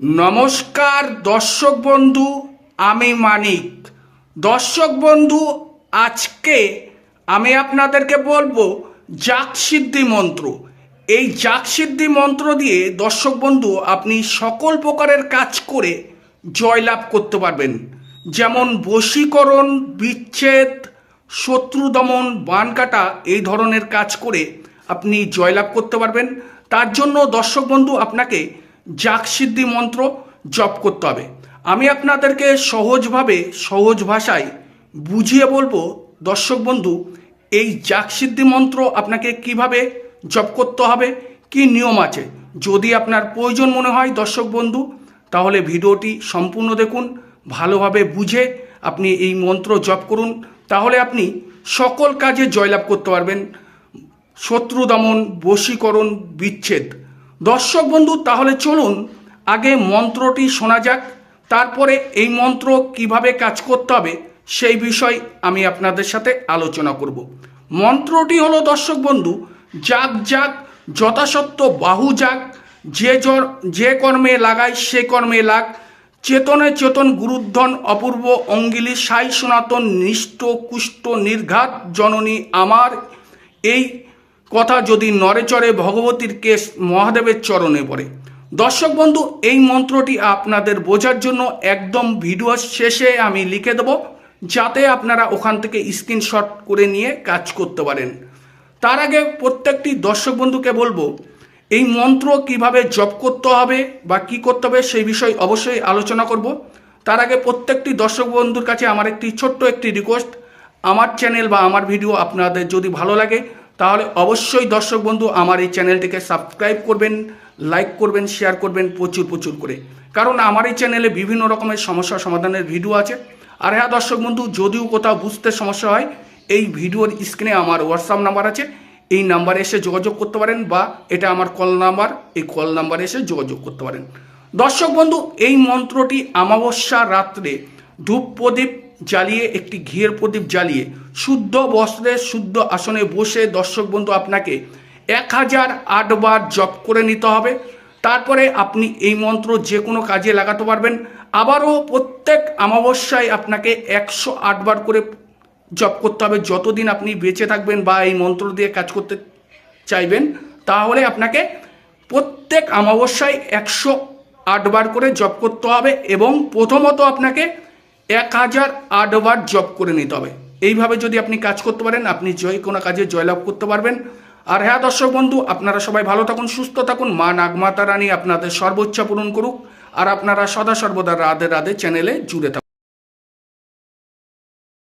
নমস্কার দর্শক বন্ধু, আমি মানিক। দর্শক বন্ধু, আজকে আমি আপনাদেরকে বলব জাকসিদ্ধি মন্ত্র। এই জাকসিদ্ধি মন্ত্র দিয়ে দর্শক বন্ধু, আপনি সকল প্রকারের কাজ করে জয়লাভ করতে পারবেন। যেমন বশীকরণ, বিচ্ছেদ, শত্রু দমন, বান কাটা, এই ধরনের কাজ করে আপনি জয়লাভ করতে পারবেন। তার জন্য দর্শক বন্ধু, আপনাকে জাকসিদ্ধি মন্ত্র জপ করতে হবে। আমি আপনাদেরকে সহজভাবে, সহজ ভাষায় বুঝিয়ে বলব, দর্শক বন্ধু, এই জাকসিদ্ধি মন্ত্র আপনাকে কীভাবে জপ করতে হবে, কি নিয়ম আছে? যদি আপনার প্রয়োজন মনে হয় দর্শক বন্ধু, তাহলে ভিডিওটি সম্পূর্ণ দেখুন, ভালোভাবে বুঝে আপনি এই মন্ত্র জপ করুন, তাহলে আপনি সকল কাজে জয়লাভ করতে পারবেন। শত্রু দমন, বশীকরণ, বিচ্ছেদ। দর্শক বন্ধু, তাহলে চলুন আগে মন্ত্রটি শোনা যাক। তারপরে এই মন্ত্র কীভাবে কাজ করতে হবে সেই বিষয় আমি আপনাদের সাথে আলোচনা করব। মন্ত্রটি হলো, দর্শক বন্ধু যাক যাক যথাসত্ত্ব বাহু যাক যে জ যে কর্মে লাগায় সে কর্মে লাগ, চেতনে চেতন গুরুদ্ধন অপূর্ব অঙ্গিলি সাই সনাতন নিষ্ঠ কুষ্ঠ নির্ঘাত জননী আমার, এই কথা যদি নরেচরে ভগবতীর কেশ মহাদেবের চরণে পড়ে। দর্শক বন্ধু, এই মন্ত্রটি আপনাদের বোঝার জন্য একদম ভিডিও শেষে আমি লিখে দেবো, যাতে আপনারা ওখান থেকে স্ক্রিনশট করে নিয়ে কাজ করতে পারেন। তার আগে প্রত্যেকটি দর্শক বন্ধুকে বলব, এই মন্ত্র কীভাবে জপ করতে হবে বা কি করতে হবে সেই বিষয়ে অবশ্যই আলোচনা করব। তার আগে প্রত্যেকটি দর্শক বন্ধুর কাছে আমার একটি ছোট্ট একটি রিকোয়েস্ট আমার চ্যানেল বা আমার ভিডিও আপনাদের যদি ভালো লাগে তাহলে অবশ্যই দর্শক বন্ধু, আমার এই চ্যানেলটিকে সাবস্ক্রাইব করবেন লাইক করবেন শেয়ার করবেন প্রচুর প্রচুর করে। কারণ আমার এই চ্যানেলে বিভিন্ন রকমের সমস্যা সমাধানের ভিডিও আছে। আর হ্যাঁ দর্শক বন্ধু, যদিও কোথাও বুঝতে সমস্যা হয়, এই ভিডিওর স্ক্রিনে আমার হোয়াটসঅ্যাপ নাম্বার আছে। এই নাম্বারে এসে যোগাযোগ করতে পারেন বা এটা আমার কল নাম্বার এই কল নাম্বারে এসে যোগাযোগ করতে পারেন। দর্শক বন্ধু, এই মন্ত্রটি অমাবস্যা রাত্রে ধূপ প্রদীপ জ্বালিয়ে, একটি ঘিয়ের প্রদীপ জ্বালিয়ে, শুদ্ধ বস্ত্রে, শুদ্ধ আসনে বসে, দর্শক বন্ধু, আপনাকে এক হাজার আটবার জপ করে নিতে হবে। তারপরে আপনি এই মন্ত্র যে কোনো কাজে লাগাতে পারবেন। আবারও প্রত্যেক আমাবস্যায় আপনাকে একশো আটবার করে জপ করতে হবে। যতদিন আপনি বেঁচে থাকবেন বা এই মন্ত্র দিয়ে কাজ করতে চাইবেন, তাহলে আপনাকে প্রত্যেক আমাবস্যায় একশো আটবার করে জপ করতে হবে। এবং প্রথমত আপনাকে এক হাজার আটবার জব করে নিতে হবে। এইভাবে যদি আপনি কাজ করতে পারেন, আপনি জয় কোনো কাজে জয়লাভ করতে পারবেন। আর হ্যাঁ দর্শক বন্ধু, আপনারা সবাই ভালো থাকুন, সুস্থ থাকুন। মা নাগমাতা রানী আপনাদের সর্বোচ্চ পূরণ করুক। আর আপনারা সদা সর্বদা রাধে রাধে চ্যানেলে জুড়ে থাকুন।